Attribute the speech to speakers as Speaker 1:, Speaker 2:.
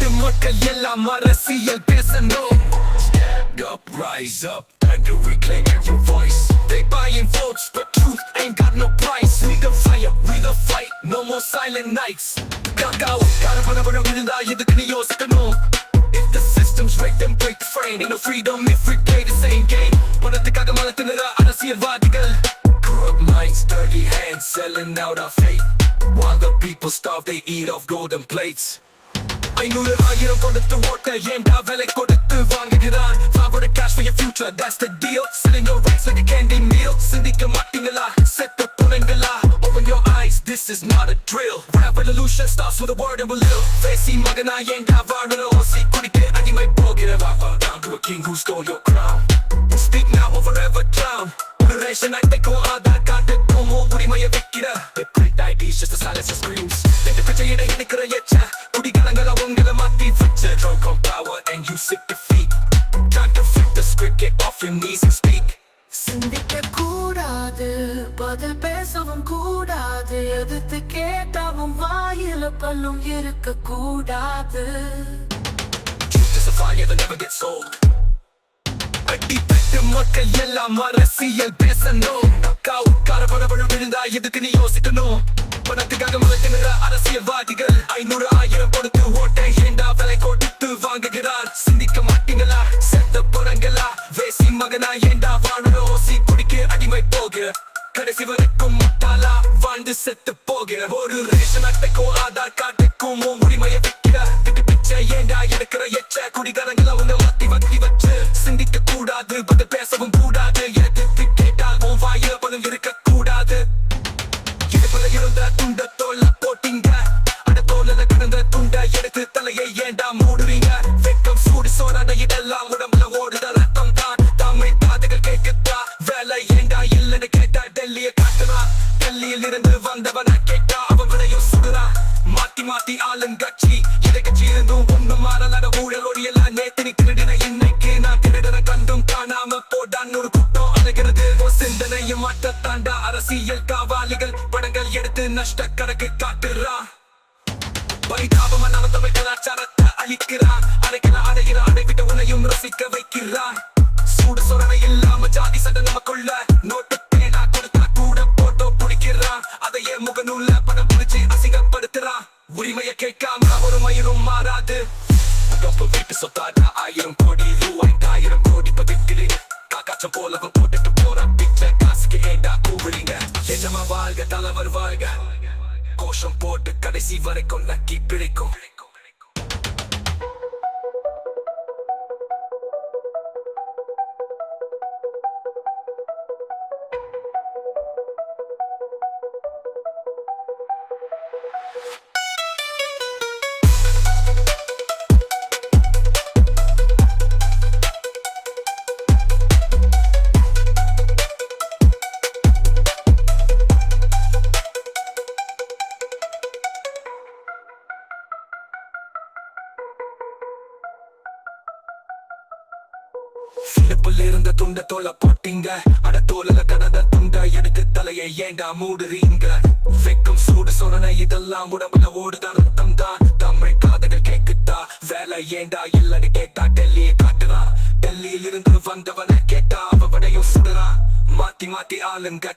Speaker 1: அடிப்பட்டு மக்கள் எல்லாம் அரசியல் பேசணும் Stand up, rise up, and to reclaim your voice. They buying votes, but truth ain't got no price. We the fire, we the fight, no more silent nights. Kakao, gotta put up a விழுந்தா எதுக்கு நீ யோசிக்கணும் If the system's rigged, then break the frame. Ain't no freedom if we play the same game. பணத்துக்காக மலத்தினர அரசியல்வாதிகள் Corrupt minds, dirty hands, selling out our faith. While the people starve, they eat off golden plates. ஐநூறு ஆயிரம் கொடுத்து ஓட்ட ஏண்டா விலை கொடுத்து வாங்குகிறான் Forward cash for your future, that's the deal Selling your rights like a candy meal சிந்திக்க மாட்டீங்களா செத்த புலங்களா Open your eyes, this is not a drill Revolution starts with a word and will live பேசி மகனா ஏண்டா வாழணும் ஓசி குடிக்க அடிமை போகிற வாப்பா Down to a king who stole your crown Speak now or forever drown ஒரு ரேஷன் அட்டைக்கும் குடிகாரங்கள உங்களை மாத்தி வச்ச Drunk on power and you sick defeat Time to flip the script, get off your knees and speak
Speaker 2: சிந்திக்க கூடாது பதில் பேசவும் கூடாது எதிர்த்து கேட்டாவும் வாயில பல்லும் இருக்க கூடாது
Speaker 1: Truth is a fire that never gets old அடிப்பட்டு மக்கள் எல்லாம் அரசியல் பேசணும் காவுக்கார விழுந்தா எதுக்கு நீ யோசிக்கணும்? பணத்துக்காக மலத்தினர அரசியல்வாதிகள் ஐநூறு ஆயிரம் கொடுத்து ஓட்டை ஏண்டா விலை கொடுத்து வாங்குகிறார்? சிந்திக்க மாட்டீங்களா? செத்த புறங்களா? வேசி மகனா ஏண்டா வாழ ஓசி குடிக்க அடிமை போக? கடைசி வரைக்கும் முட்டாளா வாழ்ந்து செத்து போகிற ஒரு ரேஷன் அட்டைக்கும் ஆதார் கார்டுக்கும் உரிமையை வைக்கிற திட்டு பிச்சை ஏண்டா எடுக்கிற எச்ச? குடிகாரங்கள உன்னை சிந்தனையும் மாட்ட தாண்டா அரசியல் காவாலிகள். படங்கள் எடுத்து நஷ்ட கணக்கு காட்டுறா. பரிதாபமா நம்ம கலாச்சாரத்தை அழிக்கிறான் அடைக்கல அடைகிற அடைவிட்ட உனையும் ரசிக்க வைக்கிறான் சூடு சொரணை இல்லாம ஜாதி சண்டை நமக்குள்ள. நோட்டு பேனா கொடுத்தா கூட போட்டோ பிடிக்கிறான் அதையே முகநூல்ல படம் பிடிச்சு அசிங்கப்படுத்துறான் உரிமையை கேட்காம ஒரு மயிரும் மாறாது. வீட்டு சொத்தாடா ஆயிரம் கோடி ரூபாய் ஆயிரம் கோடி பதிக்கிறேன் காக்காச்சம் போலவ வாழ்க வாழ்க கோஷம் போட்டு கடைசி வரைக்கும் நக்கி பிழைக்கும். சிறப்புல இருந்த துண்ட தோலை போட்டீங்க. அட தோலல கடந்த துண்ட எடுத்து தலையை ஏண்டா மூடுறீங்க? வெக்கம் சூடு சொன்ன இதெல்லாம் உடம்புல ஓடுதான் ரத்தம் தான் தமிழ் காதுகள் கேக்குதா? வேலை ஏண்டா இல்லன்னு கேட்டா டெல்லியை காட்டுறான் டெல்லியில் இருந்து வந்தவன கேட்டா அவ சுடுறான் மாத்தி மாத்தி ஆளுங்க